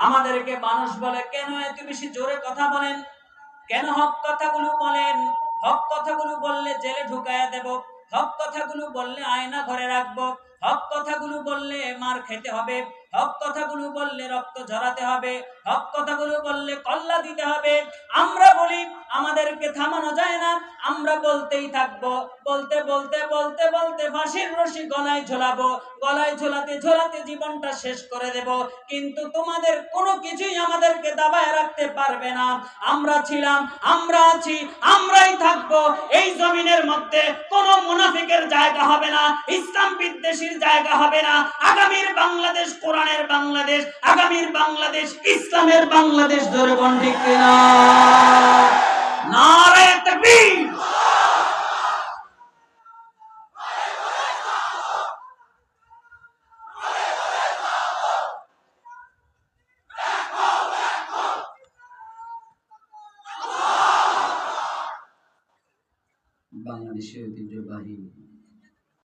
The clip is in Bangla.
আমাদেরকে মানুষ বলে, কেন এত বেশি জোরে কথা বলেন? কেন হক কথাগুলো বলেন? হক কথাগুলো বললে জেলে ঢুকায় দেব, হক কথাগুলো বললে আয়না ঘরে রাখব, হক কথাগুলো বললে মার খেতে হবে, হক কথাগুলো বললে রক্ত ঝরাতে হবে, হক কথাগুলো বললে কল্লা দিতে হবে। আমরা বলি, আমাদেরকে থামানো যায় না, আমরা বলতেই থাকব, বলতে বলতে বলতে বলতে ফাঁসির রশি গলায় ঝোলাবো, গলায় ঝোলাতে ঝোলাতে জীবনটা শেষ করে দেব। কিন্তু তোমাদের কোনো কিছুই আমাদেরকে দাবায় রাখতে পারবে না। আমরা ছিলাম, আমরা আছি, আমরাই থাকব। এই জমিনের মধ্যে কোনো মুনাফিকের জায়গা হবে না, ইসলাম বিদ্বেষীর জায়গা হবে না। আগামীর বাংলাদেশ কোরআনের বাংলাদেশ আগামীর বাংলাদেশ ইসলামের বাংলাদেশ ধরে তাকবীর। বাংলাদেশের ঐতিহ্যবাহী